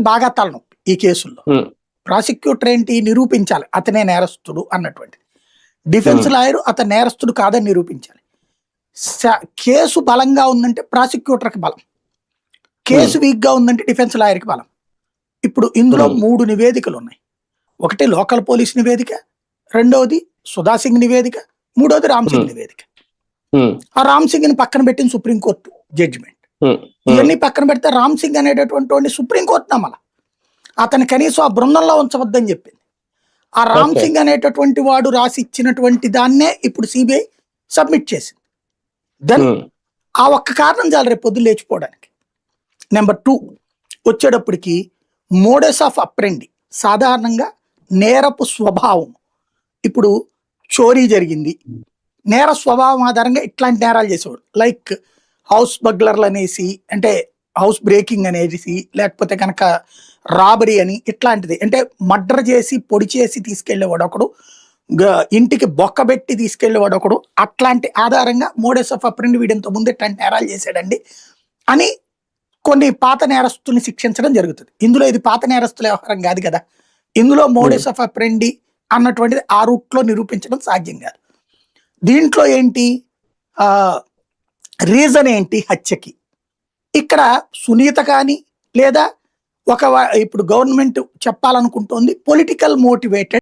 బాగా తలనొప్పి ఈ కేసుల్లో. ప్రాసిక్యూటర్ ఏంటి? నిరూపించాలి. అతనే నేరస్తుడు అన్నటువంటి డిఫెన్స్. లాయర్ అతను నేరస్తుడు కాదని నిరూపించాలి. కేసు బలంగా ఉందంటే ప్రాసిక్యూటర్కి బలం. కేసు వీక్గా ఉందంటే డిఫెన్స్ లాయర్కి బలం. ఇప్పుడు ఇందులో. మూడు నివేదికలు ఉన్నాయి ఒకటి లోకల్ పోలీస్ నివేదిక రెండవది సుధా సింగ్ నివేదిక మూడవది రామ్ సింగ్. నివేదిక. ఆ రామ్ సింగ్ని పక్కన పెట్టిన సుప్రీంకోర్టు జడ్జిమెంట్. ఇవన్నీ పక్కన పెడితే రామ్ సింగ్ అనేటటువంటి వాడిని సుప్రీంకోర్టు నమ్మల. అతని కనీసం ఆ బృందంలో ఉంచవద్దని చెప్పింది. ఆ రామ్. సింగ్ అనేటటువంటి వాడు రాసి ఇచ్చినటువంటి దాన్నే ఇప్పుడు సిబిఐ సబ్మిట్ చేసింది. దెన్ ఆ ఒక్క కారణం చాలు రేపు పొద్దు లేచిపోవడానికి. నెంబర్ టూ వచ్చేటప్పటికి మోడస్ ఆఫ్ అప్రెండి సాధారణంగా నేరపు స్వభావం. ఇప్పుడు చోరీ జరిగింది. నేర స్వభావం ఆధారంగా ఇట్లాంటి నేరాలు చేసేవాడు. లైక్ హౌస్ బగ్లర్లు అనేసి అంటే హౌస్ బ్రేకింగ్ అనేసి లేకపోతే కనుక రాబరీ అని ఇట్లాంటిది. అంటే మర్డర్ చేసి పొడి చేసి తీసుకెళ్ళేవాడు ఒకడు ఇంటికి బొక్కబెట్టి తీసుకెళ్ళేవాడు ఒకడు అట్లాంటి ఆధారంగా మోడస్ ఆఫ్ అప్రెండ్ వీడింత ముందు ఇట్లాంటి నేరాలు చేశాడండి అని కొన్ని పాత నేరస్తుల్ని శిక్షించడం జరుగుతుంది. ఇందులో ఇది పాత నేరస్తుల వ్యవహారం కాదు కదా. ఇందులో మోడస్ ఆఫ్ అప్రెండి అన్నటువంటిది ఆ రూట్లో నిరూపించడం సాధ్యం కాదు. దీంట్లో ఏంటి? రీజన్ ఏంటి హత్యకి? ఇక్కడ సునీత కానీ లేదా ఒక ఇప్పుడు గవర్నమెంట్ చెప్పాలనుకుంటోంది పొలిటికల్ మోటివేటెడ్